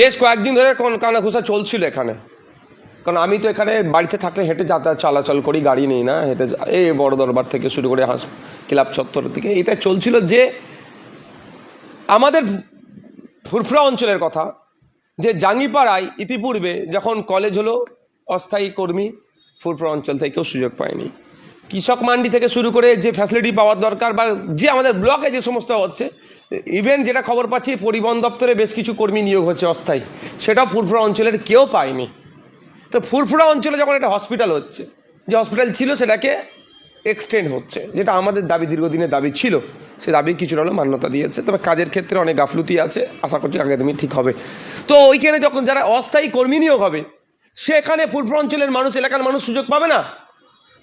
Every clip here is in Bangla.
বেশ কয়েকদিন ধরে কোন কানাঘুষা চলছিল এখানে। কারণ আমি তো এখানে বাড়িতে থাকলে হেঁটে যাতায়াত, চলাচল করি, গাড়ি নেই না, হেঁটে এই বড় দরবার থেকে শুরু করে হাস, ক্লাব চত্বর থেকে এটা চলছিল যে আমাদের ফুরফুরা অঞ্চলের কথা, যে জাঙ্গিপাড়ায় ইতিপূর্বে যখন কলেজ হলো, অস্থায়ী কর্মী ফুরফুরা অঞ্চল থেকেও সুযোগ পায়নি। কৃষক মান্ডি থেকে শুরু করে যে ফ্যাসিলিটি পাওয়ার দরকার বা যে আমাদের ব্লকে যে সমস্ত হচ্ছে ইভেন যেটা খবর পাচ্ছি, পরিবহন দপ্তরে বেশ কিছু কর্মী নিয়োগ হচ্ছে অস্থায়ী। সেটাও ফুরফুরা অঞ্চলের কেউ পায়নি। তো ফুরফুরা অঞ্চলে যখন একটা হসপিটাল হচ্ছে, যে হসপিটাল ছিল সেটাকে এক্সটেন্ড হচ্ছে, যেটা আমাদের দাবি দীর্ঘদিনের দাবি ছিল। সে দাবি কিছুটা হলেও মান্যতা দিয়েছে। তবে কাজের ক্ষেত্রে অনেক গাফলুতি আছে, আশা করছি আগামী ঠিক হবে। তো ওইখানে যখন যারা অস্থায়ী কর্মী নিয়োগ হবে, সেখানে ফুরফুরা অঞ্চলের মানুষ, এলাকার মানুষ সুযোগ পাবে না?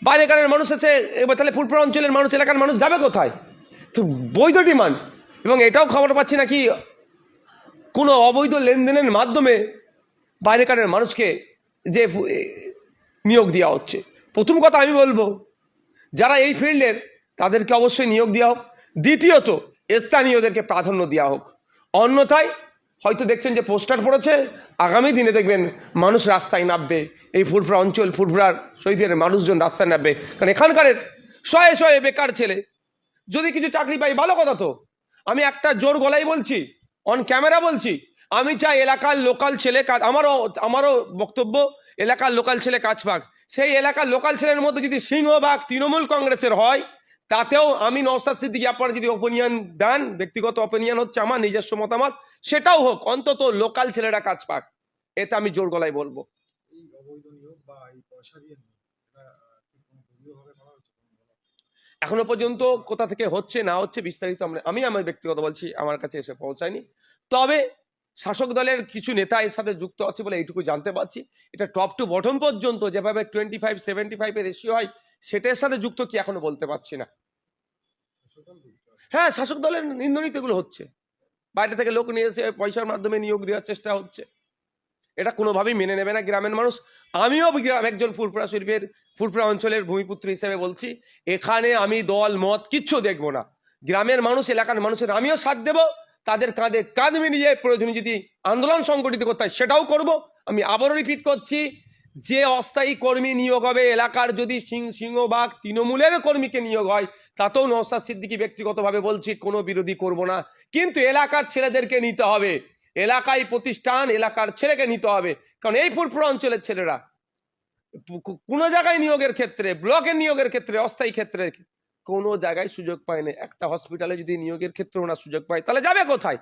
বাইরেকারের মানুষ এসে এবার তাহলে ফুরফুরা অঞ্চলের মানুষ, এলাকার মানুষ যাবে কোথায়? তো বৈধ ডিমান্ড। এবং এটাও খবর পাচ্ছি নাকি কোনো অবৈধ লেনদেনের মাধ্যমে বাইরেকারের মানুষকে যে নিয়োগ দেওয়া হচ্ছে। প্রথম কথা আমি বলব, যারা এই ফিল্ডের, তাদেরকে অবশ্যই নিয়োগ দেওয়া হোক। দ্বিতীয়ত, স্থানীয়দেরকে প্রাধান্য দেওয়া হোক। অন্যথায় হয়তো দেখছেন যে পোস্টার পড়েছে, আগামী দিনে দেখবেন মানুষ রাস্তায় নামবে। এই ফুরফুরা অঞ্চল ফুরফুরার শহীদের মানুষজন রাস্তায় নামবে। কারণ এখানকারের শয়ে শয়ে বেকার ছেলে, যদি কিছু চাকরি পাই ভালো কথা তো। আমি একটা জোর গলায় বলছি অন ক্যামেরা বলছি, আমি চাই এলাকার লোকাল ছেলে কাজ, আমারও আমারও বক্তব্য, এলাকার লোকাল ছেলে কাজ পাক। সেই এলাকার লোকাল ছেলের মধ্যে যদি সিংহভাগ তৃণমূল কংগ্রেসের হয় তাতেও আমি নওসাদ সিদ্দিকি আপনারা যদি অপিনিয়ন দেন ব্যক্তিগত অপিনিয়ন হচ্ছে আমার নিজস্ব মতামত সেটাও হোক অন্তত লোকাল ছেলেরা কাজ পাক। এতে আমি জোর গলায় বলব। এটা? এখনও পর্যন্ত কোথা থেকে হচ্ছে না হচ্ছে বিস্তারিত আমরা আমি আমার ব্যক্তিগত বলছি আমার কাছে এসে পৌঁছায়নি। তবে শাসক দলের কিছু নেতা এর সাথে যুক্ত আছে বলে এইটুকু জানতে পারছি। এটা টপ টু বটম পর্যন্ত যেভাবে টোয়েন্টি ফাইভ সেভেন্টি ফাইভের রেশিও হয় সেটার সাথে যুক্ত কি এখনও বলতে পারছি না শাসক দল যুক্ত আছে। হ্যাঁ শাসক দলের নিন্দনীত এগুলো হচ্ছে। বাইরে থেকে লোক নিয়ে এসে পয়সার মাধ্যমে নিয়োগ দেওয়ার চেষ্টা হচ্ছে। এটা কোনোভাবেই মেনে নেবে না গ্রামের মানুষ। আমিও গ্রাম একজন ফুরফুরা শরীফের, ফুরফুরা অঞ্চলের ভূমিপুত্র হিসেবে বলছি, এখানে আমি দল, মত কিচ্ছু দেখব না। গ্রামের মানুষ, এলাকার মানুষের আমিও সাথ দেব, তাদের কাঁধে কাঁধ মিলিয়ে প্রয়োজনে যদি আন্দোলন সংগঠিত করতে হয়, সেটাও করব। আমি আবারও রিপিট করছি যে অস্থায়ী কর্মী নিয়োগ হবে, এলাকার যদি সিং- সিংহভাগ তৃণমূলের কর্মীকে নিয়োগ হয়, তাতেও নওসাদ সিদ্দিকি ব্যক্তিগতভাবে বলছি, কোনো বিরোধী করব না। কিন্তু এলাকার ছেলেদেরকে নিতে হবে। এলাকায় প্রতিষ্ঠান, এলাকার ছেলেকে নিতে হবে। কারণ এই ফুরফুরা অঞ্চলের ছেলেরা কোনো জায়গায় নিয়োগের ক্ষেত্রে, ব্লকের নিয়োগের ক্ষেত্রে, অস্থায়ী ক্ষেত্রে কোনো জায়গায় সুযোগ পায় না। একটা হসপিটালে যদি নিয়োগের ক্ষেত্রে ওনার সুযোগ পায়, তাহলে যাবে কোথায়?